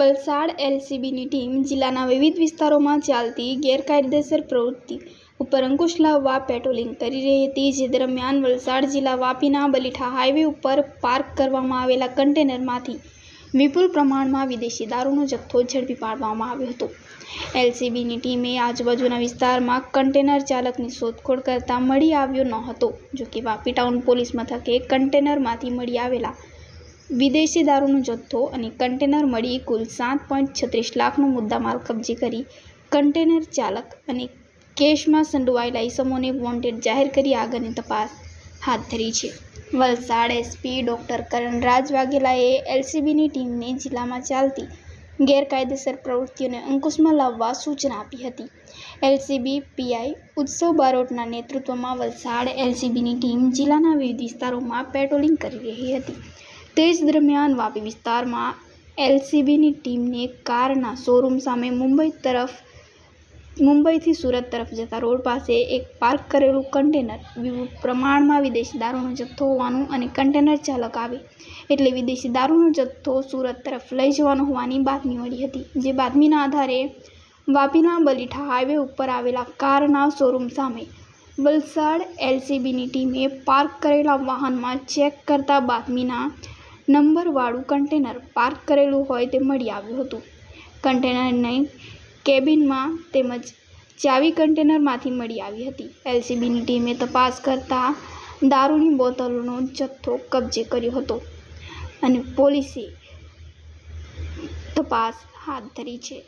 Valsad એલસીબીની team જિલ્લાના વિવિધ વિસ્તારોમાં ચાલતી ગેરકાયદેસર પ્રવૃત્તિ ઉપર અંકુશ લાવવા પેટ્રોલિંગ કરી રહી હતી, જે દરમિયાન વલસાડ જિલ્લા વાપીના બલીઠા હાઈવે ઉપર પાર્ક કરવામાં આવેલા કન્ટેનરમાંથી વિપુલ પ્રમાણમાં વિદેશી દારૂનો જથ્થો ઝડપી પાડવામાં આવ્યો હતો. એલસીબીની ટીમે આજુબાજુના વિસ્તારમાં કન્ટેનર ચાલકની શોધખોળ કરતાં મળી આવ્યો ન હતો, જોકે વાપી ટાઉન પોલીસ મથકે કન્ટેનરમાંથી મળી આવેલા વિદેશી દારૂનો જથ્થો અને કન્ટેનર મળી કુલ સાત પોઈન્ટ છત્રીસ લાખનો મુદ્દામાલ કબજે કરી કન્ટેનર ચાલક અને કેશમાં સંડોવાયેલા ઇસમોને વોન્ટેડ જાહેર કરી આગળની તપાસ હાથ ધરી છે. વલસાડ એસપી ડોક્ટર કરણરાજ વાઘેલાએ એલસીબીની ટીમને જિલ્લામાં ચાલતી ગેરકાયદેસર પ્રવૃત્તિઓને અંકુશમાં લાવવા સૂચના આપી હતી. એલસીબી પીઆઈ ઉત્સવ બારોટના નેતૃત્વમાં વલસાડ એલસીબીની ટીમ જિલ્લાના વિવિધ વિસ્તારોમાં પેટ્રોલિંગ કરી રહી હતી. તે જ દરમિયાન વાપી વિસ્તારમાં એલસીબીની ટીમને કારના શોરૂમ સામે મુંબઈ તરફ, મુંબઈથી સુરત તરફ જતા રોડ પાસે એક પાર્ક કરેલું કન્ટેનર પ્રમાણમાં વિદેશી દારૂનો જથ્થો હોવાનું અને કન્ટેનર ચાલક આવે એટલે વિદેશી દારૂનો જથ્થો સુરત તરફ લઈ જવાનો હોવાની બાતમી મળી હતી, જે બાતમીના આધારે વાપીના બલીઠા હાઈવે ઉપર આવેલા કારના શોરૂમ સામે વલસાડ એલસીબીની ટીમે પાર્ક કરેલા વાહનમાં ચેક કરતા બાતમીના નંબરવાળું કન્ટેનર પાર્ક કરેલું હોય તે મળી આવ્યું હતું. કન્ટેનરની કેબિનમાં તેમજ ચાવી કન્ટેનરમાંથી મળી આવી હતી. એલસીબીની ટીમે તપાસ કરતા દારૂની બોટલોનો જથ્થો કબજે કર્યો હતો અને પોલીસે તપાસ હાથ ધરી છે.